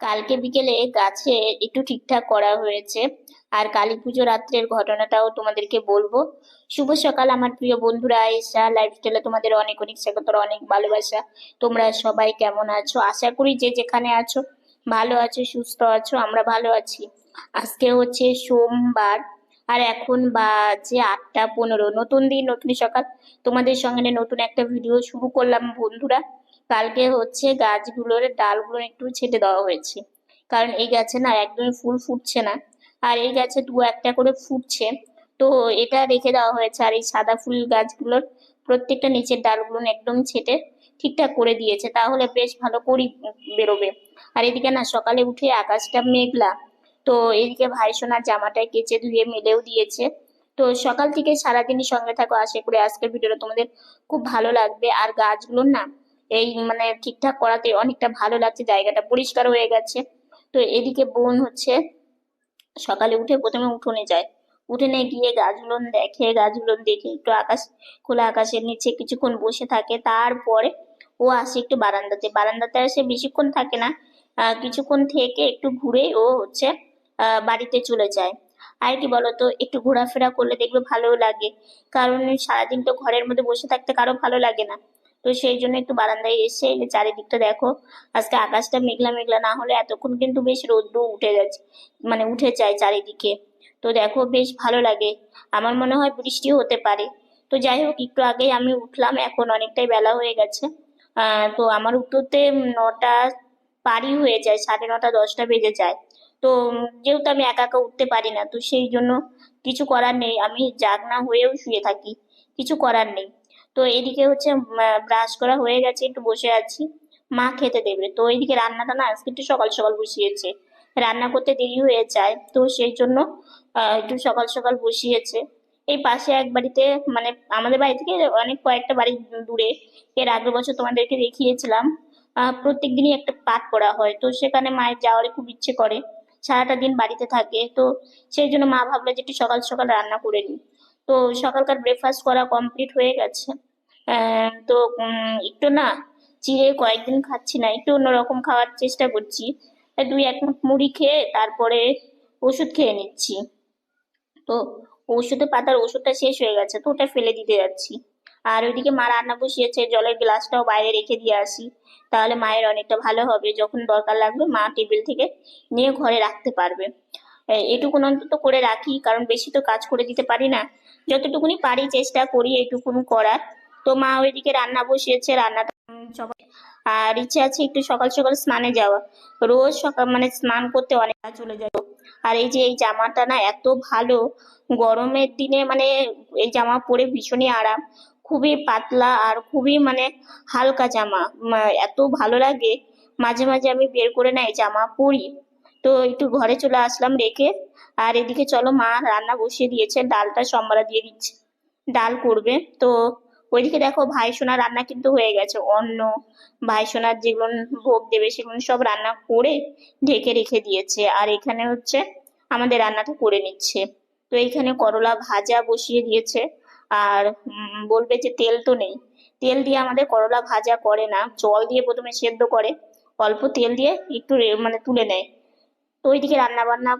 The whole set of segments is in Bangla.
কালকে বিকেলে গাছে একটু ঠিকঠাক করা হয়েছে। আর কালী পুজো রাত্রের ঘটনাটাও তোমাদেরকে বলব। শুভ সকাল আমার প্রিয় বন্ধুরা আয়েশা লাইফস্টাইলে তোমাদের অনেক অনেক স্বাগত অনেক ভালোবাসা। তোমরা সবাই কেমন আছো? আশা করি যে যেখানে আছো, ভালো আছো, সুস্থ আছো, আমরা ভালো আছি। আজকে হচ্ছে সোমবার, আর এখন বাজে আটটা পনেরো। নতুন দিন, নতুন সকাল। তোমাদের সঙ্গে নতুন একটা ভিডিও শুরু করলাম বন্ধুরা। কালকে হচ্ছে গাছগুলোর ডালগুলো একটু ছেটে দেওয়া হয়েছে। কারণ এই গাছে না একদমই ফুল ফুটছে না। আর এই গাছে দু একটা করে ফুটছে। তো এটা রেখে দেওয়া হয়েছে। আর এই সাদা ফুল গাছগুলোর প্রত্যেকটা নিচের ডালগুলো একদম ছেটে ঠিকঠাক করে দিয়েছে। তাহলে বেশ ভালো করেই বেরোবে। আর এদিকে না সকালে উঠে আকাশটা মেঘলা। তো এদিকে ভাই সোনার জামাটা কেচে ধুয়ে মেলেও দিয়েছে। তো সকাল থেকে সারাদিনই সঙ্গে থাকো। আশা করি আজকের ভিডিওটা তোমাদের খুব ভালো লাগবে। আর গাছগুলোর না এই মানে ঠিকঠাক করাতে অনেকটা ভালো লাগছে, জায়গাটা পরিষ্কার হয়ে গেছে। তো এদিকে বোন হচ্ছে সকালে উঠে প্রথমে উঠোনে যায়। উঠোনে গিয়ে গাছগুলো দেখে গাছগুলো দেখে একটু আকাশ, খোলা আকাশের নিচে কিছুক্ষণ বসে থাকে। তারপরে ও আসে একটু বারান্দাতে। বারান্দাতে এসে বেশিক্ষণ থাকে না। কিছুক্ষণ থেকে একটু ঘুরে ও হচ্ছে বাড়িতে চলে যায়। আর কি বলতো, একটু ঘোরাফেরা করলে দেখবে ভালোও লাগে। কারণ সারাদিন তো ঘরের মধ্যে বসে থাকতে কারও ভালো লাগে না। তো সেই জন্য একটু বারান্দায় এসে এই চারিদিকটা দেখো। আজকে আকাশটা মেঘলা মেঘলা, না হলে এতক্ষণ কিন্তু বেশ রৌদ্র উঠে যাচ্ছে মানে উঠে যায় চারিদিকে। তো দেখো, বেশ ভালো লাগে। আমার মনে হয় বৃষ্টিও হতে পারে। তো যাই হোক, একটু আগেই আমি উঠলাম, এখন অনেকটাই বেলা হয়ে গেছে। তো আমার উঠতে নটা পারি হয়ে যায়, সাড়ে নটা, দশটা বেজে যায়। তো যেহেতু আমি একা একা উঠতে পারি না, তো সেই জন্য কিছু করার নেই। আমি জাগনা হয়েও শুয়ে থাকি, কিছু করার নেই। তো এদিকে হচ্ছে ব্রাশ করা হয়ে গেছে, একটু বসে আছি। মা খেতে দেবে। তো এইদিকে রান্নাটা না আজকে একটু সকাল সকাল বসিয়েছে। রান্না করতে দেরি হয়ে যায়, তো সেই জন্য একটু সকাল সকাল বসিয়েছে। এই পাশে এক বাড়িতে মানে আমাদের বাড়ি থেকে অনেক কয়েকটা বাড়ি দূরে, এর আগের বছর তোমাদেরকে দেখিয়েছিলাম। প্রত্যেক দিনই একটা পাঠ পড়া হয়, তো সেখানে মায়ের যাওয়ার খুব ইচ্ছে করে। সারাটা দিন বাড়িতে থাকে, তো সেই জন্য মা ভাবলো যে একটু সকাল সকাল রান্না করে নিই। তো সকালকার ব্রেকফাস্ট করা কমপ্লিট হয়ে গেছে। তো একটু না চিড়ে কয়েকদিন খাচ্ছি না, একটু অন্যরকম খাওয়ার চেষ্টা করছি। দুই, এক মুড়ি খেয়ে তারপরে ওষুধ খেয়ে নিচ্ছি। তো ওষুধের পাতার ওষুধটা শেষ হয়ে গেছে, তো ওটা ফেলে দিতে যাচ্ছি। আর ওইদিকে মা রান্না বসিয়েছে, জলের গ্লাসটাও বাইরে রেখে দিয়ে আসি। তাহলে মায়ের অনেকটা ভালো হবে, যখন দরকার লাগবে মা টেবিল থেকে নিয়ে ঘরে রাখতে পারবে। এটুকুন অন্তত করে রাখি, কারণ বেশি তো কাজ করে দিতে পারি না। যতটুকুনি পারি চেষ্টা করি এটুকুন করার। তো মা ওইদিকে রান্না বসিয়েছে, রান্নাটা সবাই আর ইচ্ছে আছে একটু সকাল সকাল স্নানে যাওয়া। রোজ সকাল মানে স্নান করতে অনেক চলে যায়। আর এই যে এই জামাটা না এত ভালো, গরমের দিনে মানে এই জামা পরে ভীষণই আরাম। খুবই পাতলা আর খুবই মানে হালকা জামা। এত ভালো লাগে। মাঝে মাঝে আমি বের করে না এই জামা পরি। তো একটু ঘরে চলে আসলাম রেখে। আর এদিকে চলো মা রান্না বসিয়ে দিয়েছে, ডালটা সম্বারা দিয়ে দিচ্ছে। ডাল করবে। তো ওইদিকে দেখো ভাই সোনা রান্না কিন্তু হয়ে গেছে। অন্ন, ভাই সোনার যেগুলো ভোগ দেবে সেগুলো সব রান্না করে ঢেকে রেখে দিয়েছে। আর এখানে হচ্ছে আমাদের রান্নাটা করে নিচ্ছে। তো এইখানে করলা ভাজা বসিয়ে দিয়েছে। আর বলবে যে তেল তো নেই। তেল দিয়ে আমাদের করলা ভাজা করে না। জল দিয়ে প্রথমে সেদ্ধ করে, অল্প তেল দিয়ে একটু মানে তুলে নেয়। তো ওইদিকে রান্না বান্না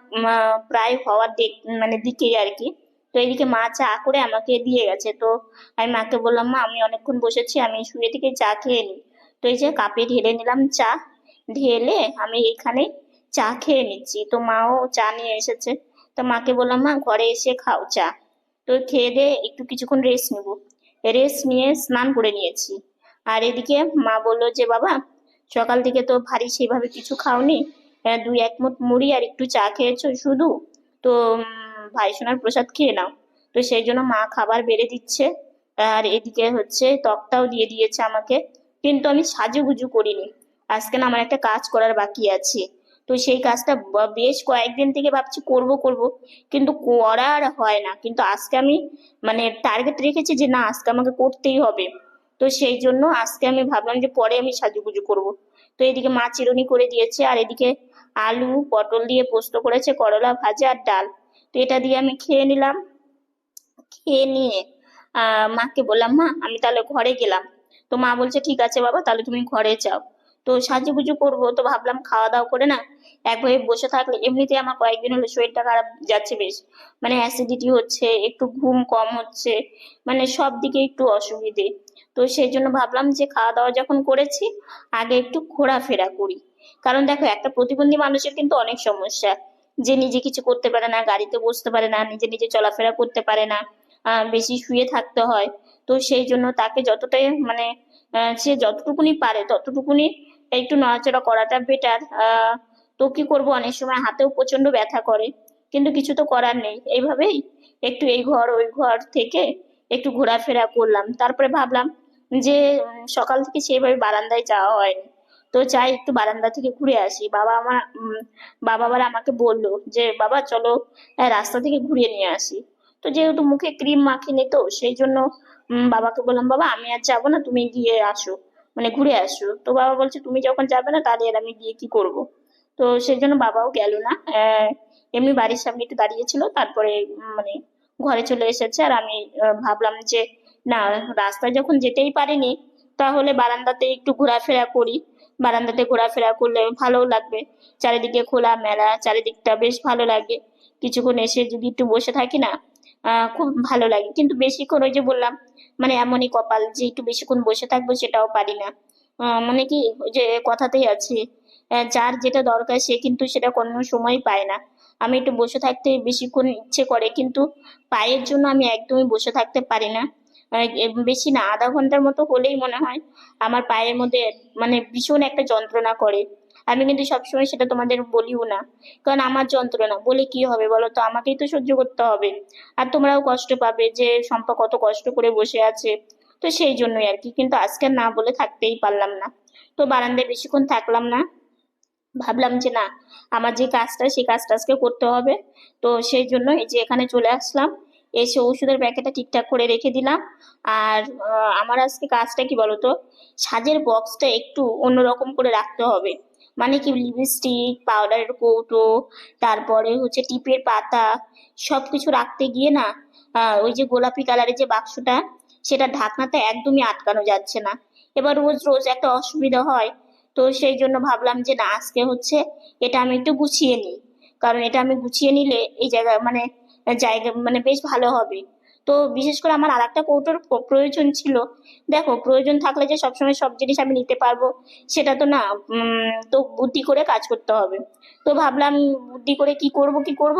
প্রায় হওয়ার দিক মানে দিকেই আর কি। তো এইদিকে মা চা করে আমাকে দিয়ে গেছে। তো আমি মাকে বললাম, মা, আমি অনেকক্ষণ বসেছি, আমি শুয়ে থেকে চা খেয়ে নিই। তো এই যে কাপে ঢেলে নিলাম চা, ঢেলে আমি এখানে চা খেয়ে নিচ্ছি। তো মাও চা নিয়ে এসেছে। তো মাকে বললাম, মা, ঘরে এসে খাও চা। তো খেয়ে দিয়ে একটু কিছুক্ষণ রেস্ট নিব। রেস্ট নিয়ে স্নান করে নিয়েছি। আর এদিকে মা বলল যে, বাবা, সকাল থেকে তো ভারী সেভাবে কিছু খাওনি। দুই এক মুঠ মুড়ি আর একটু চা খেয়েছো শুধু? তো ভাই সোনার প্রসাদ খেয়ে নাও। তো সেই জন্য মা খাবার বেড়ে দিচ্ছে, আর এদিকে হচ্ছে তক্তাও দিয়ে দিয়েছে আমাকে। কিন্তু আমি সাজুগুজু করিনি। আজকে না আমার একটা কাজ করার বাকি আছে। তো সেই কাজটা বেশ কয়েকদিন থেকে ভাবছি করব করব। কিন্তু করার হয় না। কিন্তু আজকে আমি মানে টার্গেট রেখেছি যে না, আজকে আমাকে করতেই হবে। তো সেই জন্য আজকে আমি ভাবলাম যে পরে আমি সাজুগুজু করব। তো এদিকে মা চিরুনি করে দিয়েছে, আর এদিকে আলু, পটল দিয়ে পোস্ত করেছে, করলা ভাজা আর ডাল। তো এটা দিয়ে আমি খেয়ে নিলাম। খেয়ে নিয়ে মাকে বললাম, মা, আমি তাহলে ঘরে গেলাম। তো মা বলছে, ঠিক আছে বাবা, তাহলে তুমি ঘরে যাও। তো সাজু সাজুগুজু করব, তো ভাবলাম খাওয়া দাওয়া করে না একভাবে বসে থাকলে। এমনিতে আমার কয়েকদিন হলো শরীরটা খারাপ যাচ্ছে বেশ। মানে অ্যাসিডিটি হচ্ছে, একটু ঘুম কম হচ্ছে মানে সব দিকে একটু অসুবিধে। তো সেই জন্য ভাবলাম যে খাওয়া দাওয়া যখন করেছি, আগে একটু ঘোরাফেরা করি। কারণ দেখো, একটা প্রতিবন্ধী মানুষের কিন্তু অনেক সমস্যা। যে নিজে কিছু করতে পারে না, গাড়িতে বসতে পারে না, নিজে নিজে চলাফেরা করতে পারে না বেশি শুয়ে থাকতে হয়। তো সেই জন্য তাকে যতটাই মানে সে যতটুকুনি পারে, ততটুকুনি একটু নড়াচড়া করাটা বেটার তো কি করব, অনেক সময় হাতেও প্রচণ্ড ব্যথা করে, কিন্তু কিছু তো করার নেই। এইভাবেই একটু এই ঘর, ওই ঘর থেকে একটু ঘোরাফেরা করলাম। তারপরে ভাবলাম যে সকাল থেকে সেইভাবে বারান্দায় যাওয়া হয়নি। তো চাই একটু বারান্দা থেকে ঘুরে আসি। বাবা আমার বাবা আবার আমাকে বলল যে, বাবা, চলো রাস্তা থেকে ঘুরিয়ে নিয়ে আসি। তো যেহেতু মুখে ক্রিম মাখিনি তো, সেই জন্য বাবাকে বললাম, বাবা, আমি আর যাব না, তুমি গিয়ে আসো মানে ঘুরে আসো। তো বাবা বলছে, তুমি যখন যাবে না, তাহলে আমি গিয়ে কি করব? তো সেই জন্য বাবাও গেল না। এমনি বাড়ির সামনে একটু দাঁড়িয়েছিল তারপরে মানে ঘরে চলে এসেছে। আর আমি ভাবলাম যে, না, রাস্তায় যখন যেতেই পারিনি, তাহলে বারান্দাতে একটু ঘোরাফেরা করি। বারান্দাতে ঘোরাফেরা করলে ভালোও লাগবে। চারিদিকে খোলা মেলা, চারিদিকটা বেশ ভালো লাগে। কিছুক্ষণ এসে যদি একটু বসে থাকি না খুব ভালো লাগে। কিন্তু বেশিক্ষণ ওই যে বললাম মানে এমনই কপাল যে একটু বেশিক্ষণ বসে থাকব সেটাও পারি না। মানে কি যে কথাতেই আছে যার যেটা দরকার সে কিন্তু সেটা কোনো সময় পায় না। আমি একটু বসে থাকতে বেশিক্ষণ ইচ্ছে করে, কিন্তু পায়ের জন্য আমি একদমই বসে থাকতে পারি না। আহ, বেশি না আধা ঘণ্টার মতো হলেই মনে হয় আমার পায়ের মধ্যে মানে ভীষণ একটা যন্ত্রণা করে। আমি কিন্তু সবসময় সেটা তোমাদের বলিও না। কারণ আমার যন্ত্রণা বলে কি হবে বলো তো? আমাকেই তো সহ্য করতে হবে। আর তোমরাও কষ্ট পাবে যে শম্পা কত কষ্ট করে বসে আছে। তো সেই জন্যই আর কি। কিন্তু আজকে না বলে থাকতেই পারলাম না। তো বারান্দায় বেশিক্ষণ থাকলাম না। ভাবলাম যে না আমার যে কাজটা সেই কাজটা আজকে করতে হবে। তো সেই জন্য এই যে এখানে চলে আসলাম। এসে ওষুধের প্যাকেটটা ঠিকঠাক করে রেখে দিলাম। আর আমার আজকে কাজটা কি বলতো? সাজের বক্সটা একটু অন্যরকম করে রাখতে হবে। মানে কি লিপস্টিক পাউডারের কৌটো, তারপরে হচ্ছে টিপের পাতা সব কিছু রাখতে গিয়ে না ওই যে গোলাপি কালারের যে বাক্সটা, সেটা ঢাকনাতে একদমই আটকানো যাচ্ছে না। এবার রোজ রোজ একটা অসুবিধা হয়, তো সেই জন্য ভাবলাম যে না, আজকে হচ্ছে এটা আমি একটু গুছিয়ে নিই। কারণ এটা আমি গুছিয়ে নিলে এই জায়গায় মানে জায়গা মানে বেশ ভালো হবে। তো বিশেষ করে আমার আর একটা কৌটোর প্রয়োজন ছিল। দেখো, প্রয়োজন থাকলে যে সবসময় সব জিনিস আমি নিতে পারব, সেটা তো না তো বুদ্ধি করে কাজ করতে হবে। তো ভাবলাম বুদ্ধি করে কি করব কি করব?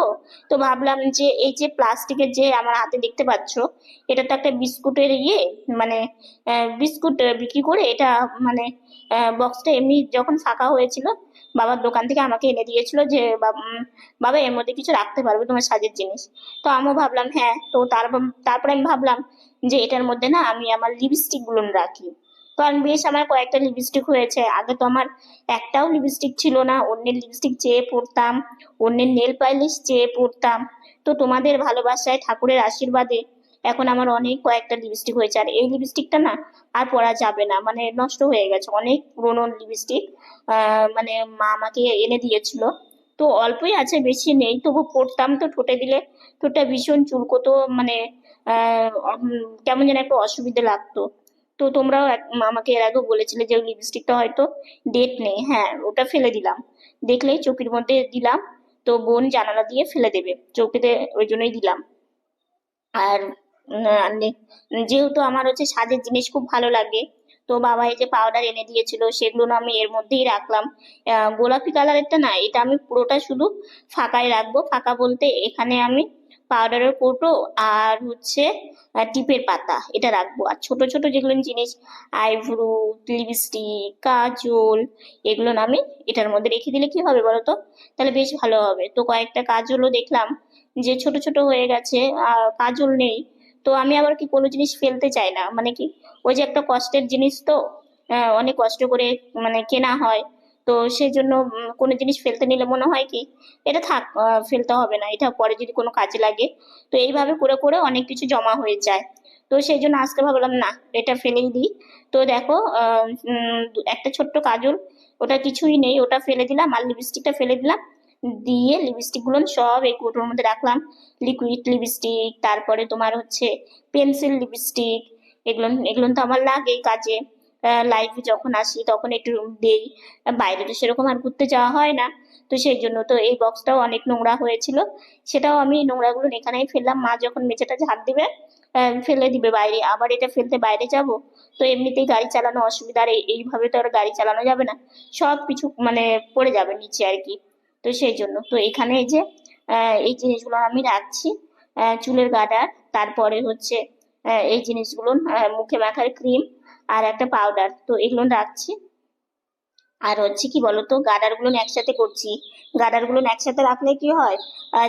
তো ভাবলাম যে এই যে প্লাস্টিকের যে আমার হাতে দেখতে পাচ্ছ, এটা তো একটা বিস্কুটের ইয়ে মানে বিস্কুট বিক্রি করে এটা মানে বক্সটা এমনি যখন ফাঁকা হয়েছিল বাবার দোকান থেকে আমাকে এনে দিয়েছিল যে বাবা, এর মধ্যে কিছু রাখতে পারবে তোমার সাজের জিনিস। তো আমিও ভাবলাম হ্যাঁ। তো তারপর তারপরে আমি ভাবলাম যে, এটার মধ্যে না আমি আমার লিপস্টিকগুলো রাখি আমি বেশ, আমার কয়েকটা লিপস্টিক হয়েছে। আগে তো আমার একটাও লিপস্টিক ছিল না। অন্যের লিপস্টিক চেয়ে পড়তাম, অন্যের নেল পালিশ চেয়ে পড়তাম। তো তোমাদের ভালোবাসায় ঠাকুরের আশীর্বাদে এখন আমার অনেক কয়েকটা লিপস্টিক হয়েছে। আর এই লিপস্টিকটা না আর পরা যাবে না মানে নষ্ট হয়ে গেছে। অনেক পুরোনো লিপস্টিক মানে মা আমাকে এনে দিয়েছিল। তো অল্পই আছে, বেশি নেই। তবু পড়তাম তো, ঠোঁটে দিলে ঠোঁটটা ভীষণ চুলকোতো মানে কেমন যেন একটা অসুবিধা লাগতো। তো তোমরাও আমাকে এর আগেও বলেছিলে যে লিপস্টিকটা হয়তো ডেট নেই। হ্যাঁ ওটা ফেলে দিলাম। দেখলেই চোখের মধ্যে দিলাম। তো বোন জানালা দিয়ে ফেলে দেবে। চৌকিতে ওই জন্যই দিলাম। আর যেহেতু আমার হচ্ছে সাজের জিনিস খুব ভালো লাগে, তো বাবা এই যে পাউডার এনে দিয়েছিল, সেগুলো না আমি এর মধ্যেই রাখলাম। গোলাপি কালারেরটা না, এটা আমি পুরোটা শুধু ফাঁকায় রাখব। ফাঁকা বলতে এখানে আমি পাউডারের কৌটো আর হচ্ছে টিপের পাতা এটা রাখব। আর ছোট ছোট যেগুলো জিনিস আইব্রু লিপস্টিক কাজল, এগুলো আমি এটার মধ্যে রেখে দিলে কি হবে বলো তো তাহলে বেশ ভালো হবে। তো কয়েকটা কাজলও দেখলাম, যে ছোট ছোট হয়ে গেছে, আর কাজল নেই। তো আমি আবার কি কোনো জিনিস ফেলতে চাই না? মানে কি ওই যে একটা কষ্টের জিনিস তো অনেক কষ্ট করে মানে কেনা হয়। তো সেই জন্য কোনো জিনিস ফেলতে নিলে মনে হয় কি, এটা থাক ফেলতে হবে না, এটা পরে যদি কোনো কাজে লাগে। তো এইভাবে করে করে অনেক কিছু জমা হয়ে যায়। তো সেই জন্য আজকে ভাবলাম, না, এটা ফেলেই দিই। তো দেখো একটা ছোট্ট কাজল, ওটা কিছুই নেই, ওটা ফেলে দিলাম, আর লিপস্টিকটা ফেলে দিলাম। দিয়ে লিপস্টিকগুলো সব এই কৌটোর মধ্যে রাখলাম। লিকুইড লিপস্টিক তারপরে তোমার হচ্ছে পেন্সিল লিপস্টিক এগুলো এগুলো তো আমার লাগে কাজে। লাইভে যখন আসি তখন একটু দেই। বাইরে তো সেরকম আর ঘুরতে যাওয়া হয় না। তো সেই জন্য তো এই বক্সটাও অনেক নোংরা হয়েছিল। সেটাও আমি নোংরাগুলো এখানেই ফেললাম। মা যখন মেঝেটা ঝাড় দিবে ফেলে দিবে বাইরে। আবার এটা ফেলতে বাইরে যাব? তো এমনিতেই গাড়ি চালানো অসুবিধা আর এইভাবে তো আর গাড়ি চালানো যাবে না। সব কিছু মানে পড়ে যাবে নিচে আর কি। তো সেই জন্য। তো এখানে এই যে এই জিনিসগুলো আমি রাখছি চুলের গাডার তারপরে হচ্ছে এই জিনিসগুলো মুখে মাখার ক্রিম আর একটা পাউডার। তো এগুলো রাখছি। আর হচ্ছে কি বলতো গাডারগুলো একসাথে করছি। গাডারগুলো একসাথে রাখলে কি হয়?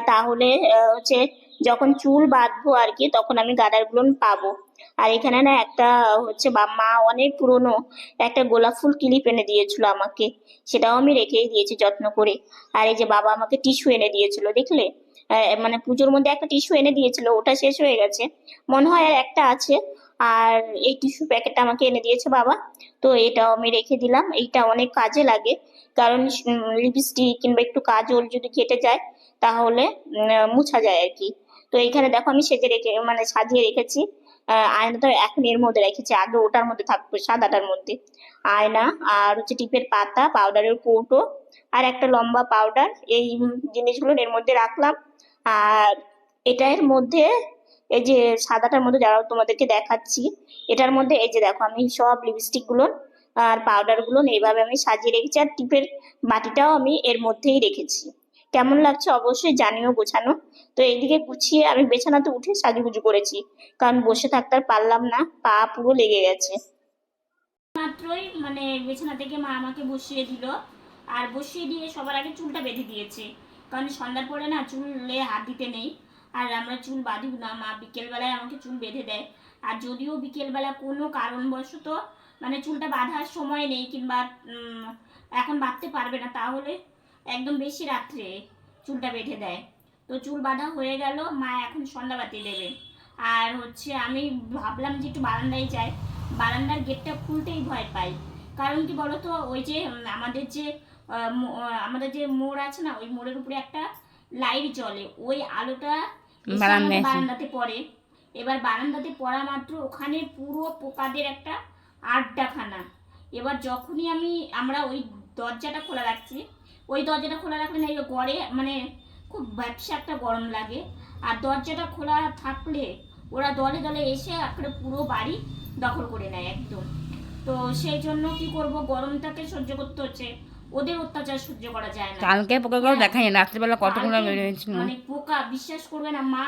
তাহলে হচ্ছে যখন চুল বাঁধবো আর কি, তখন আমি গার্ডারগুলো পাবো। আর এখানে না একটা হচ্ছে বা মা অনেক পুরনো একটা গোলাপ ফুল ক্লিপ এনে দিয়েছিল আমাকে। সেটাও আমি রেখেই দিয়েছি যত্ন করে। আর এই যে বাবা আমাকে টিস্যু এনে দিয়েছিল, দেখলে? মানে পুজোর মধ্যে একটা টিস্যু এনে দিয়েছিল, ওটা শেষ হয়ে গেছে। মনে হয় একটা আছে। আর এই টিস্যু প্যাকেটটা আমাকে এনে দিয়েছে বাবা। তো এটাও আমি রেখে দিলাম। এইটা অনেক কাজে লাগে। কারণ লিপস্টিক কিংবা একটু কাজল যদি কেটে যায়, তাহলে মুছা যায় আর কি। তো এখানে দেখো আমি সেজে রেখে মানে সাজিয়ে রেখেছি। আয়নাটা এখন এর মধ্যে রেখেছি, আগে ওটার মধ্যে থাকবে সাদাটার মধ্যে। আয়না আর হচ্ছে টিপের পাতা, পাউডারের কৌটো আর একটা লম্বা পাউডার, এই জিনিসগুলো এর মধ্যে রাখলাম। আর এটার মধ্যে এই যে সাদাটার মধ্যে যারা তোমাদেরকে দেখাচ্ছি, এটার মধ্যে এই যে দেখো আমি সব লিপস্টিকগুলো আর পাউডারগুলো এইভাবে আমি সাজিয়ে রেখেছি। আর টিপের বাটিটাও আমি এর মধ্যেই রেখেছি। কেমন লাগছে অবশ্যই জানিও গোছানো। তো এইদিকে গুছিয়ে আমি বিছানাতে উঠে সাজুগুজু করেছি। কারণ বসে থাকতে আর পারলাম না, পা পুরো লেগে গেছে। মাত্রই মানে বিছানা থেকে মা আমাকে বসিয়ে দিল। আর বসিয়ে দিয়ে সবার আগে চুলটা বেঁধে দিয়েছে। কারণ সন্ধ্যার পরে না চুলে হাত দিতে নেই। আর আমরা চুল বাঁধি না, মা বিকেলবেলায় আমাকে চুল বেঁধে দেয়। আর যদিও বিকেলবেলা কোনো কারণবশত মানে চুলটা বাঁধার সময় নেই কিংবা এখন বাঁধতে পারবে না, তাহলে একদম বেশি রাত্রে চুলটা বেঁধে দেয়। তো চুল বাঁধা হয়ে গেল মা এখন সন্ধ্যাবাতি দেবে। আর হচ্ছে আমি ভাবলাম যে একটু বারান্দায় যাই। বারান্দার গেটটা খুলতেই ভয় পাই। কারণ কি বলতো ওই যে আমাদের যে আমাদের যে মোড় আছে না ওই মোড়ের উপরে একটা লাইট জ্বলে। ওই আলোটা। বারান্দাতে পড়ে। এবার বারান্দাতে পড়া মাত্র ওখানে পুরো পোকাদের একটা আড্ডাখানা। এবার যখনই আমি আমরা ওই দরজাটা খোলা রাখছি। ওই দরজাটা খোলা রাখলে না এই গড়ে মানে খুব ব্যবসা একটা গরম লাগে। আর দরজাটা খোলা থাকলে ওরা দলে দলে এসে একেবারে পুরো বাড়ি দখল করে নেয় একদম। তো সেই জন্য কি করব? গরমটাকে সহ্য করতে হচ্ছে। ওদের অত্যাচার সহ্য করা যায় না। কালকে পোকাগুলো হ্যাঁ। দেখাই রাত্রিবেলা কতগুলো বেরিয়েছিল মানে পোকা বিশ্বাস করবে না মা।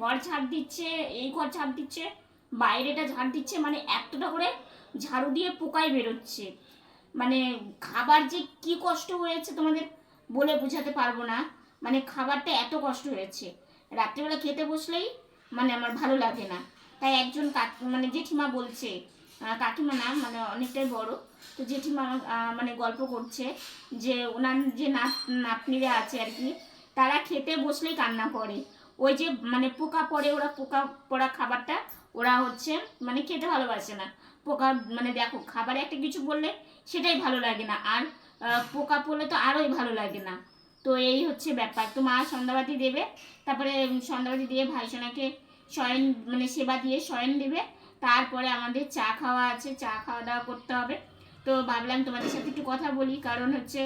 ঘর ঝাড় দিচ্ছে এই ঘর ঝাড় দিচ্ছে বাইরেটা ঝাড় দিচ্ছে মানে এতটা করে ঝাড়ু দিয়ে পোকাই বেরোচ্ছে। মানে খাবার যে কি কষ্ট হয়েছে তোমাদের বলে বোঝাতে পারব না। মানে খাবারটা এত কষ্ট হয়েছে। রাত্রিবেলা খেতে বসলেই মানে আমার ভালো লাগে না। তাই একজন মানে জেঠিমা বলছে কাকিমা না মানে অনেকটাই বড়। তো জেঠিমা মানে গল্প করছে যে ওনার যে নাত, নাতনিরা আছে আর কি, তারা খেতে বসলেই কান্না করে। ওই যে মানে পোকা পড়ে ওরা পোকা পড়া খাবারটা, ওরা হচ্ছে মানে খেতে ভালোবাসে না। পোকা মানে দেখো, খাবারে একটা কিছু বললে সেটাই ভালো লাগে না। আর পোকা পড়লে তো আরোই ভালো লাগে না। তো এই হচ্ছে ব্যাপার। তো মা সন্ধ্যাবাতি দেবে। তারপরে সন্ধ্যাবাতি দিয়ে ভাইসোনাকে শয়ন মানে সেবা দিয়ে শয়ন দেবে। তারপরে আমাদের চা খাওয়া আছে। চা খাওয়া দাওয়া করতে হবে। তো ভাবলাম তোমাদের সাথে একটু কথা বলি। কারণ হচ্ছে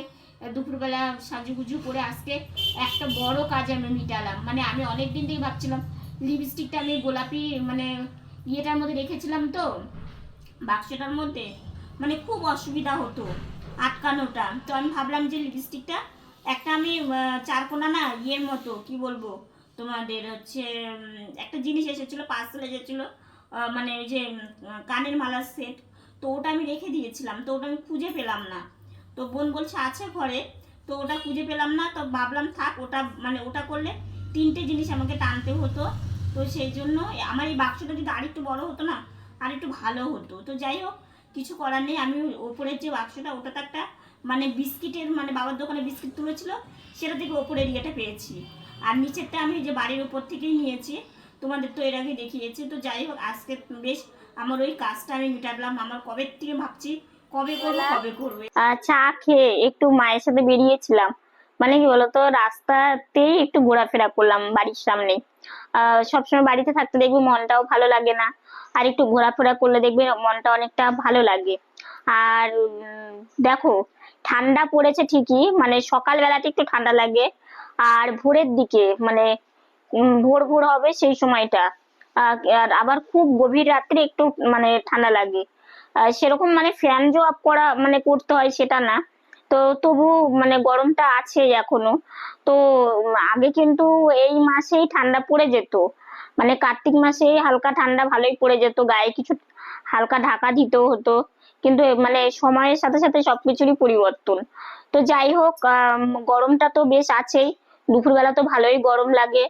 দুপুরবেলা সাজুগুজু করে আজকে একটা বড় কাজ আমি মিটালাম। মানে আমি অনেক দিন থেকেই ভাবছিলাম লিপস্টিকটা আমি গোলাপি মানে ইয়েটার মধ্যে রেখেছিলাম তো, বাক্সটার মধ্যে। মানে খুব অসুবিধা হতো আটকানোটা। তো আমি ভাবলাম যে লিপস্টিকটা একটা আমি চারকোনা না ইয়ের মতো, কি বলব? তোমাদের হচ্ছে একটা জিনিস এসেছিল পার্সেল এসেছিল মানে ওই যে কানের মালার সেট তো ওটা আমি রেখে দিয়েছিলাম, তো ওটা আমি খুঁজে পেলাম না। তো বোন বলছে, আছে ঘরে। তো ওটা খুঁজে পেলাম না, তো ভাবলাম, থাক, ওটা মানে ওটা করলে তিনটে জিনিস আমাকে টানতে হতো। তো সেই জন্য আমার এই বাক্সটা যদি আরেকটু বড় হতো না আর একটু ভালো হতো। তো যাই হোক কিছু করার নেই। আমি ওপরের যে বাক্সটা ওটাতে একটা মানে বিস্কিটের মানে বাবার দোকানে বিস্কিট তুলেছিল সেটা থেকে ওপরের ইয়েটা পেয়েছি। আর নিচেরটা আমি যে বাড়ির উপর থেকেই নিয়েছি তোমাদের তো এর আগে দেখিয়েছি। তো যাই হোক আজকে বেশ আমার ওই কাজটা আমি মিটালাম। আমার কবে থেকে ভাবছি কবে করব কবে করবে? চা খেয়ে একটু মায়ের সাথে বেরিয়েছিলাম। মানে কি বলতো রাস্তাতেই একটু ঘোরাফেরা করলাম বাড়ির সামনে। আহ সবসময় বাড়িতে থাকতে দেখবি মনটাও ভালো লাগে না। আর একটু ঘোরাফেরা করলে দেখবে মনটা অনেকটা ভালো লাগে। আর দেখো, ঠান্ডা পড়েছে ঠিকই মানে সকাল বেলাতে একটু ঠান্ডা লাগে। আর ভোরের দিকে মানে ভোর ভোর হবে সেই সময়টা। আর আবার খুব গভীর রাত্রে একটু মানে ঠান্ডা লাগে। সেরকম মানে ফ্যান অফ করা মানে করতে হয় সেটা না। তো তবু মানে গরমটা আছে এখনও। তো আগে কিন্তু এই মাসেই ঠান্ডা পড়ে যেত। মানে কার্তিক মাসে হালকা ঠান্ডা ভালোই পড়ে যেত, গায়ে কিছু হালকা ঢাকা দিতেও হতো। কিন্তু মানে সময়ের সাথে সাথে সবকিছুরই পরিবর্তন। তো যাই হোক গরমটা তো বেশ আছেই। দুপুরবেলা তো ভালোই গরম লাগে।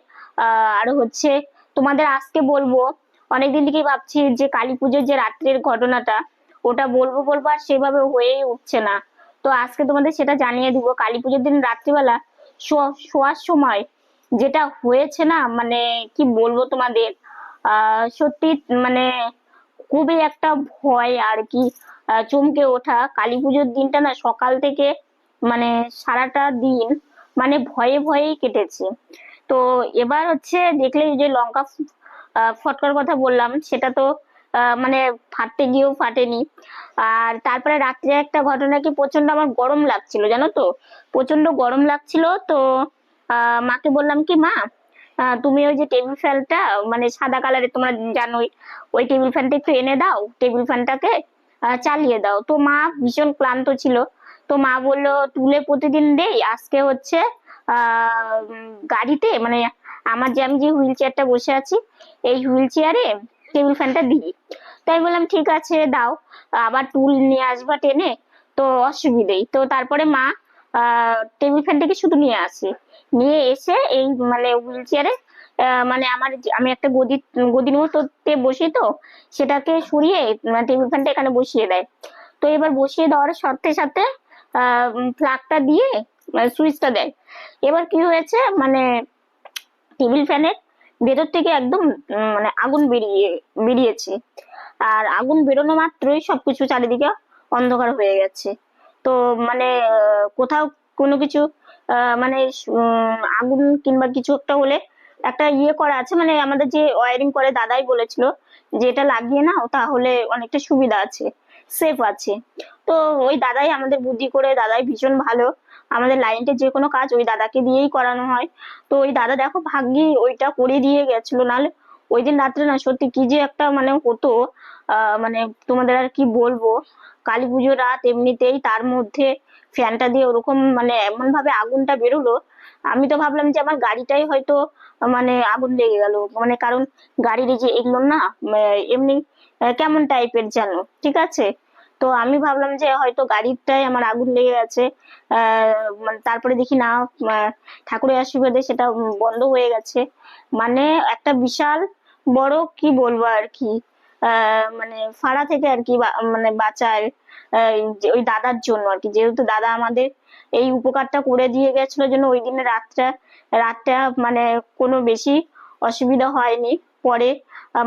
আর হচ্ছে তোমাদের আজকে বলব, অনেকদিন থেকেই ভাবছি যে কালী পুজোর যে রাত্রের ঘটনাটা, ওটা বলব বলব আর সেভাবে হয়েই উঠছে না। তো আজকে তোমাদের সেটা জানিয়ে দিব। কালী পুজোর দিন রাত্রিবেলা শোয়া- শোয়ার সময় যেটা হয়েছে না মানে কি বলব তোমাদের? সত্যি মানে খুবই একটা ভয় আর কি চমকে ওঠা। কালী পুজোর দিনটা না সকাল থেকে মানে সারাটা দিন মানে ভয়ে ভয়েই কেটেছে। তো এবার হচ্ছে দেখলে যে লঙ্কা ফটকার কথা বললাম, সেটা তো মানে ফাটতে গিয়েও ফাটেনি। আর তারপরে রাত্রে একটা ঘটনা কি প্রচণ্ড আমার গরম লাগছিল, জানো তো? প্রচণ্ড গরম লাগছিল, তো মাকে বললাম কি, মা তুমি ওই যে টেবিল ফ্যানটা মানে সাদা কালারের তোমরা জানোই ওই টেবিল ফ্যানটা একটু এনে দাও, টেবিল ফ্যানটাকে চালিয়ে দাও। তো মা ভীষণ ক্লান্ত ছিল। তো মা বলল, তুলে প্রতিদিন দেই, আজকে হচ্ছে গাড়িতে মানে আমার যে আমি যে হুইল চেয়ারটা বসে আছি, এই হুইল চেয়ারে টেবিল ফ্যানটা দিই। তাই বললাম, ঠিক আছে, দাও, আবার টুল নিয়ে আসবা টেনে, তো অসুবিধেই। তো তারপরে মা টেবিল ফ্যানটাকে শুধু নিয়ে আসি? নিয়ে এসে এই মানে হুইল চেয়ারে মানে আমার আমি একটা গদি, গদির মতোতে বসি তো, সেটাকে সরিয়ে টেবিল ফ্যানটা এখানে বসিয়ে দেয়। তো এবার বসিয়ে দেওয়ার সাথে সাথে, আহ প্লাগটা দিয়ে সুইচটা দেয়। এবার কি হয়েছে মানে টেবিল ফ্যানের ভেতর থেকে একদম মানে আগুন বেরিয়ে, বেরিয়েছে। আর আগুন বেরোনো মাত্রই সবকিছু চারিদিকে অন্ধকার হয়ে গেছে। তো মানে কোথাও কোনো কিছু মানে আগুন কিংবা কিছু একটা হলে একটা ইয়ে করা আছে মানে আমাদের যে ওয়ারিং করে দাদাই বলেছিল যে এটা লাগিয়ে নাও, তাহলে অনেকটা সুবিধা আছে সেফ আছে। তো ওই দাদাই আমাদের বুদ্ধি করে, দাদাই ভীষণ ভালো, আমাদের লাইনটা যে কোনো কাজ ওই দাদাকে দিয়েই করানো হয়। তো ওই দাদা দেখো ভাগ্যি ওইটা করে দিয়ে গেছিল, নাহলে ওই দিন রাত্রে না, সত্যি কি যে একটা মানে হতো, আহ মানে তোমাদের আর কি বলব। কালী পুজোর রাত এমনিতেই তার মধ্যে ফ্যানটা দিয়ে ওরকম মানে এমন ভাবে আগুনটা বেরোলো। আমি তো ভাবলাম যে আমার গাড়িটাই হয়তো মানে আগুন লেগে গেল। মানে কারণ গাড়ির যে এগুলো না উম, এমনি কেমন টাইপের যেন ঠিক আছে? তো আমি ভাবলাম যে হয়তো গাড়িটাই আমার আগুন লেগে গেছে। মানে তারপরে দেখি না ঠাকুরের আশীর্বাদে সেটা বন্ধ হয়ে গেছে। মানে একটা বিশাল বড় কি বলব আর কি? মানে ফাড়া থেকে আর কি মানে বাঁচার ওই দাদার জন্য আর কি। যেহেতু দাদা আমাদের এই উপকারটা করে দিয়ে গেছিল জন্য ওই দিনে রাতটা রাতটা মানে কোনো বেশি অসুবিধা হয়নি। পরে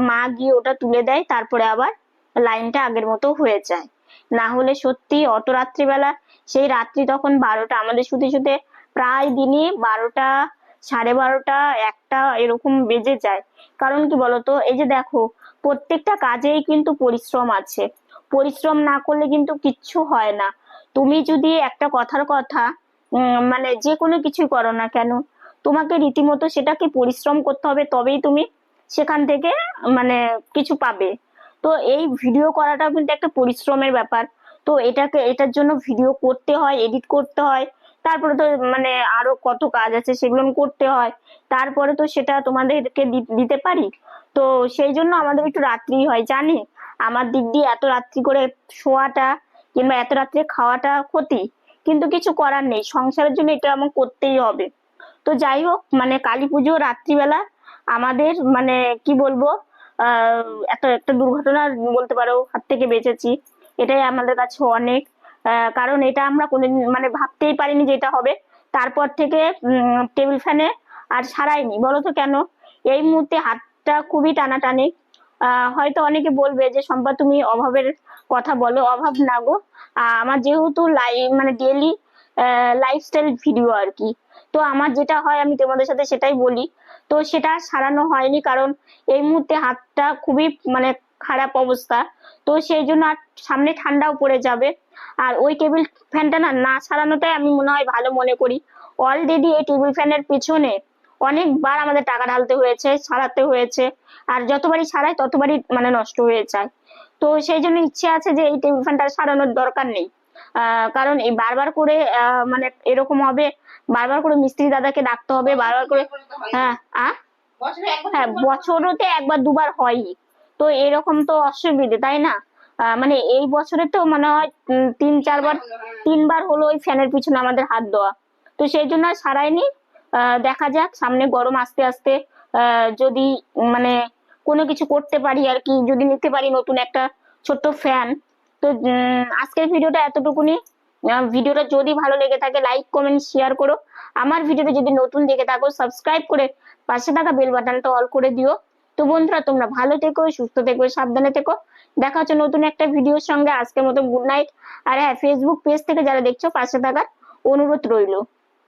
মা গিয়ে ওটা তুলে দেয়, তারপরে আবার লাইনটা আগের মতো হয়ে যায়। না হলে সত্যি অত রাত্রিবেলা, সেই রাত্রি তখন বারোটা, আমাদের শুতে শুতে প্রায় দিনই বারোটা, সাড়ে বারোটা, একটা এরকম বেজে যায়। কারণ কি বলতো, এই যে দেখো প্রত্যেকটা কাজেই কিন্তু পরিশ্রম আছে। পরিশ্রম না করলে কিন্তু কিচ্ছু হয় না। তুমি যদি একটা কথার কথা মানে যে কোনো কিছু করো না কেন, তোমাকে রীতিমতো সেটাকে পরিশ্রম করতে হবে তবেই তুমি সেখান থেকে মানে কিছু পাবে। তো এই ভিডিও করাটা কিন্তু একটা পরিশ্রমের ব্যাপার। তো এটাকে, এটার জন্য ভিডিও করতে হয় এডিট করতে হয়। তারপরে তো মানে আরও কত কাজ আছে সেগুলো করতে হয়। তারপরে তো সেটা তোমাদেরকে দিতে পারি। তো সেই জন্য আমাদের একটু রাত্রি হয়, জানি? আমার দিক দিয়ে এত রাত্রি করে শোয়াটা কিংবা এত রাত্রে খাওয়াটা ক্ষতি, কিন্তু কিছু করার নেই। সংসারের জন্য এটা আমার করতেই হবে। তো যাই হোক মানে কালী পুজো রাত্রিবেলা আমাদের মানে কি বলব, আহ, একটা একটা দুর্ঘটনা বলতে পারো, হাত থেকে বেঁচেছি। এটাই আমাদের কাছে অনেক কারণ এটা আমরা কোনোদিন মানে ভাবতেই পারিনি যে এটা হবে। তারপর থেকে টেবিল ফ্যানে আর সারাইনি। বলো তো কেন? এই মুহূর্তে হাতটা খুবই টানাটানি। হয়তো অনেকে বলবে যে, সম্পা, তুমি অভাবের কথা বলো। অভাব না গো। আমার যেহেতু লাই মানে ডেলি লাইফস্টাইল ভিডিও আর কি। তো আমার যেটা হয়, আমি তোমাদের সাথে সেটাই বলি। তো সেটা সারানো হয়নি কারণ এই মুহূর্তে হাতটা খুবই মানে খারাপ অবস্থা। তো সেই জন্য আর সামনে ঠান্ডাও পড়ে যাবে। আর ওই টেবিল ফ্যানটা না না সারানোটাই আমি মনে হয় ভালো মনে করি। অলরেডি এই টেবিল ফ্যানের পিছনে অনেকবার আমাদের টাকা ঢালতে হয়েছে সারাতে হয়েছে। আর যতবারই সারাই ততবারই মানে নষ্ট হয়ে যায়। তো সেই জন্য ইচ্ছে আছে যে এই টেবিল সারানোর দরকার নেই। কারণ এই বারবার করে মানে এরকম হবে, বারবার করে মিস্ত্রি দাদাকে ডাকতে হবে, বারবার করে হ্যাঁ হ্যাঁ বছরতে একবার, দুবার হয়ই। তো এরকম তো অসুবিধে, তাই না? মানে এই বছরে তো মনে হয় তিন, চারবার, তিনবার হলো ওই ফ্যানের পিছনে আমাদের হাত দেওয়া। তো সেই জন্য সারাইনি দেখা যাক, সামনে গরম আস্তে আস্তে যদি মানে কোনো কিছু করতে পারি আর কি, যদি নিতে পারি নতুন একটা ছোট্ট ফ্যান তো আজকের ভিডিওটা এতটুকুনি। ভিডিওটা যদি ভালো লেগে থাকে লাইক কমেন্ট শেয়ার করো। আমার ভিডিওটা যদি নতুন দেখে থাকো সাবস্ক্রাইব করে পাশে থাকা বেল বাটনটা অল করে দিও। তো বন্ধুরা, তোমরা ভালো থেকো, সুস্থ থেকো, সাবধানে থেকো। দেখা হচ্ছে নতুন একটা ভিডিওর সঙ্গে। আজকের মতো গুড নাইট আর হ্যাঁ ফেসবুক পেজ থেকে যারা দেখছ, পাশে থাকার অনুরোধ রইল।